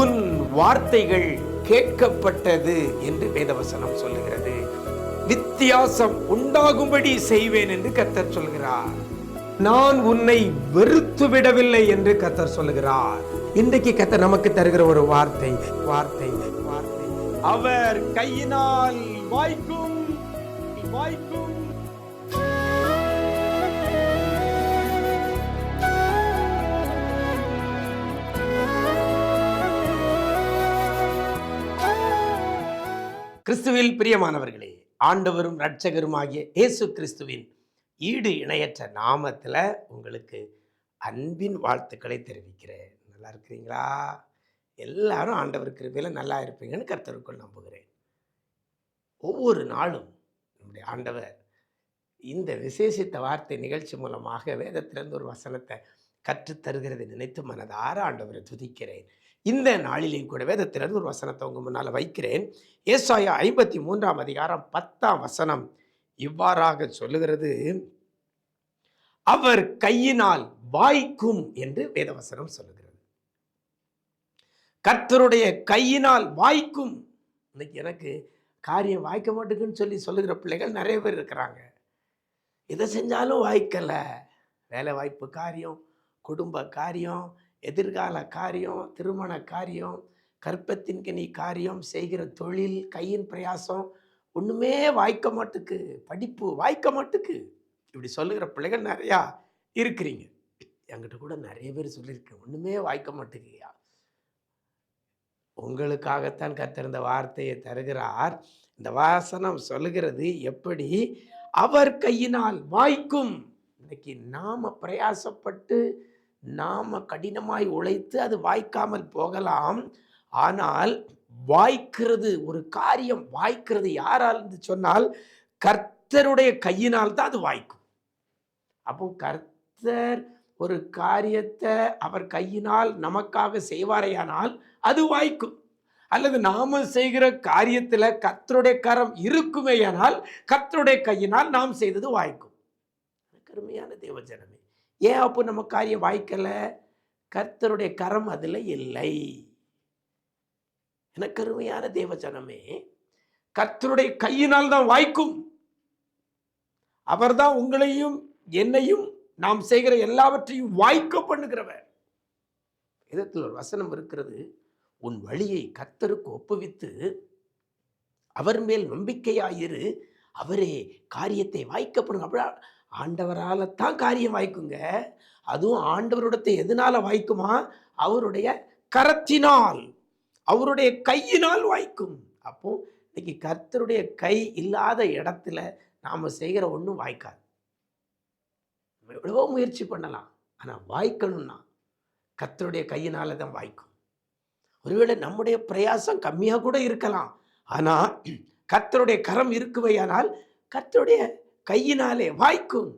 உன் வார்த்தைகள் கேட்கப்பட்டது என்று வேதவசனம் சொல்லுகிறது. வித்தியாசம் உண்டாகும்படி செய்வேன் என்று கத்தர் சொல்கிறார். நான் உன்னை வெறுத்து விடவில்லை என்று கத்தர் சொல்லுகிறார். இன்றைக்கு கத்தர் நமக்கு தருகிற ஒரு வார்த்தை வார்த்தை வார்த்தை. அவர் கையினால் வாய்க்கும் வாய்க்கும் கிறிஸ்துவில் பிரியமானவர்களே ஆண்டவரும் இரட்சகருமாகிய இயேசு கிறிஸ்துவின் ஈடு இணையற்ற நாமத்தில் உங்களுக்கு அன்பின் வாழ்த்துக்களை தெரிவிக்கிறேன். நல்லா இருக்கிறீங்களா? எல்லாரும் ஆண்டவர் கிருபையில் நல்லா இருப்பீங்கன்னு கர்த்தருக்குள் நம்புகிறேன். ஒவ்வொரு நாளும் நம்முடைய ஆண்டவர் இந்த விசேஷித்த வார்த்தை நிகழ்ச்சி மூலமாக வேதத்திலிருந்து ஒரு வசனத்தை கற்றுத்தருகிறது நினைத்து மனதார ஆண்டவரை துதிக்கிறேன். இந்த நாளிலேயும் கூட வேதத்திலிருந்து ஒரு வசனத்தை உங்கள் முன்னால் வைக்கிறேன். ஏசாயா ஐம்பத்தி மூன்றாம் அதிகாரம் பத்தாம் வசனம் இவ்வாறாக சொல்லுகிறது. அவர் கையினால் வாய்க்கும் என்று வேதவசனம் சொல்லுகிறது. கர்த்தருடைய கையினால் வாய்க்கும். இன்னைக்கு எனக்கு காரியம் வாய்க்க மாட்டேங்குன்னு சொல்லி சொல்லுகிற பிள்ளைகள் நிறைய பேர் இருக்கிறாங்க. எதை செஞ்சாலும் வாய்க்கலை. வேலை வாய்ப்பு காரியம் குடும்ப காரியம் எதிர்கால காரியம் திருமண காரியம் கற்பத்தின்கனி காரியம் செய்கிற தொழில் கையின் பிரயாசம் ஒன்றுமே வாய்க்க மாட்டுக்கு படிப்பு வாய்க்க மாட்டுக்கு. இப்படி சொல்லுகிற பிள்ளைகள் நிறையா இருக்கிறீங்க. என்கிட்ட கூட நிறைய பேர் சொல்லியிருக்கேன் ஒன்றுமே வாய்க்க மாட்டுக்குயா உங்களுக்காகத்தான் கத்திருந்த வார்த்தையை தருகிறார். இந்த வாசனம் சொல்லுகிறது எப்படி? அவர் கையினால் வாய்க்கும். இன்னைக்கு நாம பிரயாசப்பட்டு நாம் கடினமாய் உழைத்து அது வாய்க்காமல் போகலாம். ஆனால் வாய்க்கிறது ஒரு காரியம் வாய்க்கிறது யாரால் என்று சொன்னால் கர்த்தருடைய கையினால் தான் அது வாய்க்கும். அப்போ கர்த்தர் ஒரு காரியத்தை அவர் கையினால் நமக்காக செய்வாரையானால் அது வாய்க்கும். அல்லது நாம செய்கிற காரியத்தில் கர்த்தருடைய கரம் இருக்குமேயானால் கர்த்தருடைய கையினால் நாம் செய்தது வாய்க்கும். கருமையான தேவஜனமே ஏன் அப்போ நம்ம காரியம் வாய்க்கலை? கர்த்தருடைய கரம் அதில் இல்லை. எனக்கு அருமையான தேவஜனமே கர்த்தருடைய கையினால் தான் வாய்க்கும். அவர்தான் உங்களையும் என்னையும் நாம் செய்கிற எல்லாவற்றையும் வாய்க்க பண்ணுகிறவர். இதத்தில் ஒரு வசனம் இருக்கிறது. உன் வழியை கர்த்தருக்கு ஒப்புவித்து அவர் மேல் நம்பிக்கையாயிரு. அவரே காரியத்தை வாய்க்க பண்ணுங்க. அப்படி ஆண்டவரால் தான் காரியம் வாய்க்குங்க. அதுவும் ஆண்டவரோடத்தை எதனால் வாய்க்குமா? அவருடைய கரத்தினால். அவருடைய கையினால் வாய்க்கும். அப்போ இன்னைக்கு கர்த்தருடைய கை இல்லாத இடத்துல நாம் செய்கிற ஒன்றும் வாய்க்காது. நம்ம எவ்வளவோ முயற்சி பண்ணலாம். ஆனால் வாய்க்கணும்னா கர்த்தருடைய கையினால் தான் வாய்க்கும். ஒருவேளை நம்முடைய பிரயாசம் கம்மியாக கூட இருக்கலாம். ஆனால் கர்த்தருடைய கரம் இருக்குவையானால் கர்த்தருடைய கையினாலே வாய்க்கும்.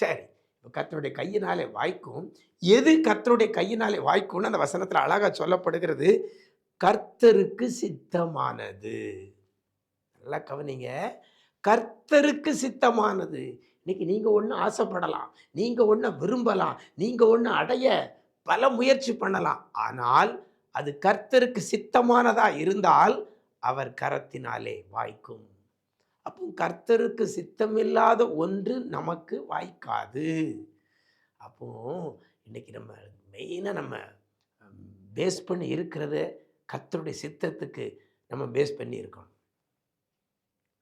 சரி இப்போ கர்த்தருடைய கையினாலே வாய்க்கும். எது கர்த்தருடைய கையினாலே வாய்க்கும்னு அந்த வசனத்தில் அழகாக சொல்லப்படுகிறது? கர்த்தருக்கு சித்தமானது. நல்லா கவனிங்க. கர்த்தருக்கு சித்தமானது. இன்னைக்கு நீங்கள் ஒன்று ஆசைப்படலாம் நீங்கள் ஒன்று விரும்பலாம் நீங்கள் ஒன்று அடைய பல முயற்சி பண்ணலாம். ஆனால் அது கர்த்தருக்கு சித்தமானதாக இருந்தால் அவர் கரத்தினாலே வாய்க்கும். அப்போ கர்த்தருக்கு சித்தமில்லாத ஒன்று நமக்கு வாய்க்காது. அப்போ இன்றைக்கி நம்ம மெயினாக நம்ம பேஸ் பண்ணி இருக்கிறத கர்த்தருடைய சித்தத்துக்கு நம்ம பேஸ் பண்ணி இருக்கணும்.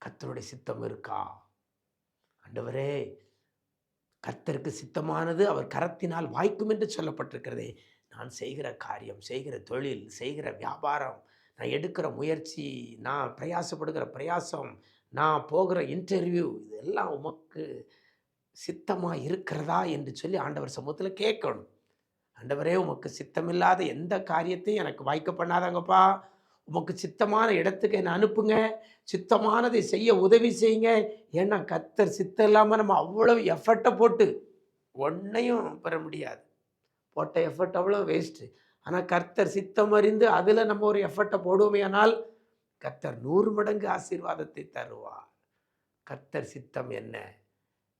கத்தருடைய சித்தம் இருக்கா? ஆண்டவரே கர்த்தருக்கு சித்தமானது அவர் கரத்தினால் வாய்க்கும் என்று சொல்லப்பட்டிருக்கிறதே. நான் செய்கிற காரியம் செய்கிற தொழில் செய்கிற வியாபாரம் நான் எடுக்கிற முயற்சி நான் பிரயாசப்படுகிற பிரயாசம் நான் போகிற இன்டர்வியூ இதெல்லாம் உமக்கு சித்தமாக இருக்கிறதா என்று சொல்லி ஆண்டவர் சமூகத்தில் கேட்கணும். ஆண்டவரே உமக்கு சித்தமில்லாத எந்த காரியத்தையும் எனக்கு வாய்க்க பண்ணாதாங்கப்பா. உமக்கு சித்தமான இடத்துக்கு என்னை அனுப்புங்க. சித்தமானதை செய்ய உதவி செய்யுங்க. ஏன்னா கத்தர் சித்தம் இல்லாமல் நம்ம அவ்வளவு எஃபர்ட்டை போட்டு ஒன்றையும் பெற முடியாது. போட்ட எஃபர்ட் அவ்வளோ வேஸ்ட்டு ஆனால் கர்த்தர் சித்தம் அறிந்து அதில் நம்ம ஒரு எஃபர்ட்டை போடுவோமேயானால் கத்தர் நூறு மடங்கு ஆசீர்வாதத்தை தருவார். கத்தர் சித்தம் என்ன?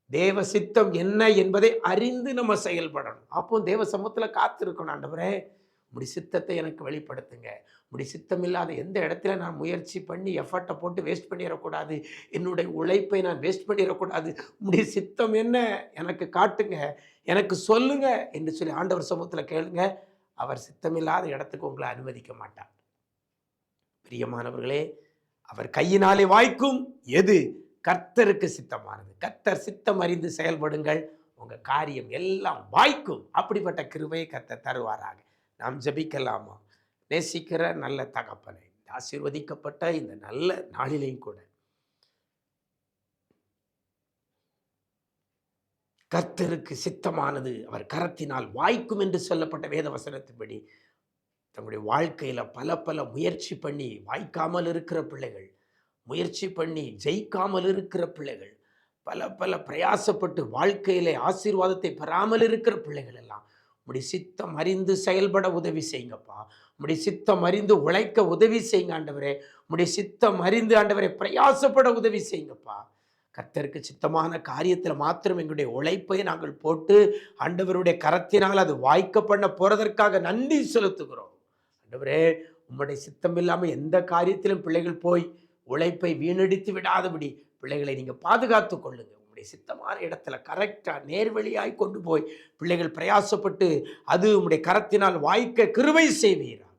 தேவ சித்தம் என்ன என்பதை அறிந்து நம்ம செயல்படணும். அப்போ தேவ சமூகத்தில் காத்திருக்கணும் ஆண்டவரே. முடி சித்தத்தை எனக்கு வெளிப்படுத்துங்க. முடி சித்தம் இல்லாத எந்த இடத்துல நான் முயற்சி பண்ணி எஃபர்ட்டை போட்டு வேஸ்ட் பண்ணிடக்கூடாது? என்னுடைய உழைப்பை நான் வேஸ்ட் பண்ணிடக்கூடாது? முடி சித்தம் என்ன? எனக்கு காட்டுங்க. எனக்கு சொல்லுங்க என்று சொல்லி ஆண்டவர் சமூகத்தில் கேளுங்க. அவர் சித்தமில்லாத இடத்துக்கு உங்களை அனுமதிக்க மாட்டார். பிரியமானவர்களே அவர் கையினாலே வாய்க்கும் எது? கர்த்தருக்கு சித்தமானது. கர்த்தர் சித்தம் அறிந்து செயல்படுங்கள். உங்கள் காரியம் எல்லாம் வாய்க்கும். அப்படிப்பட்ட கிருபையை கர்த்தர் தருவாராக. நாம் ஜபிக்கலாமா? நேசிக்கிற நல்ல தகப்பனை ஆசீர்வதிக்கப்பட்ட இந்த நல்ல நாளிலையும் கூட. கர்த்தருக்கு சித்தமானது. அவர் கரத்தினால் வாய்க்கும் என்று சொல்லப்பட்ட வேத வசனத்தின்படி தங்களுடைய வாழ்க்கையில் பல பல முயற்சி பண்ணி வாய்க்காமல் இருக்கிற பிள்ளைகள் முயற்சி பண்ணி ஜெயிக்காமல் இருக்கிற பிள்ளைகள் பல பல பிரயாசப்பட்டு வாழ்க்கையிலே ஆசீர்வாதத்தை பெறாமல் இருக்கிற பிள்ளைகள் எல்லாம் உடைய சித்தம் அறிந்து செயல்பட உதவி செய்யுங்கப்பா. உடைய சித்தம் அறிந்து உழைக்க உதவி செய்யுங்க ஆண்டவரே. உடைய சித்தம் அறிந்து ஆண்டவரே பிரயாசப்பட உதவி செய்யுங்கப்பா. கர்த்தருக்கு சித்தமான காரியத்தில் மாத்திரம் எங்களுடைய உழைப்பை நாங்கள் போட்டு ஆண்டவருடைய கரத்தினால் அது வாய்க்க பண்ண போறதற்காக நன்றி செலுத்துகிறோம். ஆண்டவரே உம்முடைய சித்தம் இல்லாமல் எந்த காரியத்திலும் பிள்ளைகள் போய் உழைப்பை வீணடித்து விடாதபடி பிள்ளைகளை நீங்கள் பாதுகாத்து கொள்ளுங்க. உங்களுடைய சித்தமான இடத்துல கரெக்டாக நேர்வழியாய் கொண்டு போய் பிள்ளைகள் பிரயாசப்பட்டு அது உங்களுடைய கரத்தினால் வாய்க்க கிருவை செய்வீராக.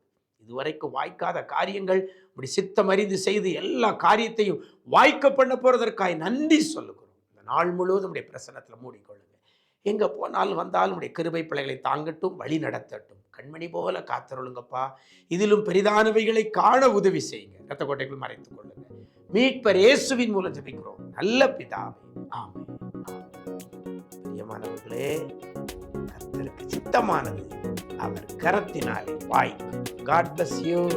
இதுவரைக்கும் வாய்க்காத காரியங்கள் உங்களுடைய சித்தம் அறிந்து செய்து எல்லா காரியத்தையும் வாய்க்க பண்ண போகிறதற்காக நன்றி சொல்லுகிறோம். இந்த நாள் முழுவதும் உடைய பிரசனத்தில் மூடிக்கொள்ளுங்க. எங்கே போனாலும் வந்தாலும் உடைய கிருபை பிள்ளைகளை தாங்கட்டும் வழி நடத்தட்டும். கண்மணி போல காத்தருளுங்கப்பா. இதிலும் பெரிதானவைகளை காண உதவி செய்யுங்க. ரத்த கோட்டைக்குள் மறைத்துக் கொள்ளுங்க. மீட்பர் இயேசுவின் மூலம் ஜபிக்கிறோம். நல்ல பிதாவே. ஆமை பிரியமானவர்களே கர்த்தருக்கு சித்தமானது. அவர் கரத்தினாலே வாய். God bless you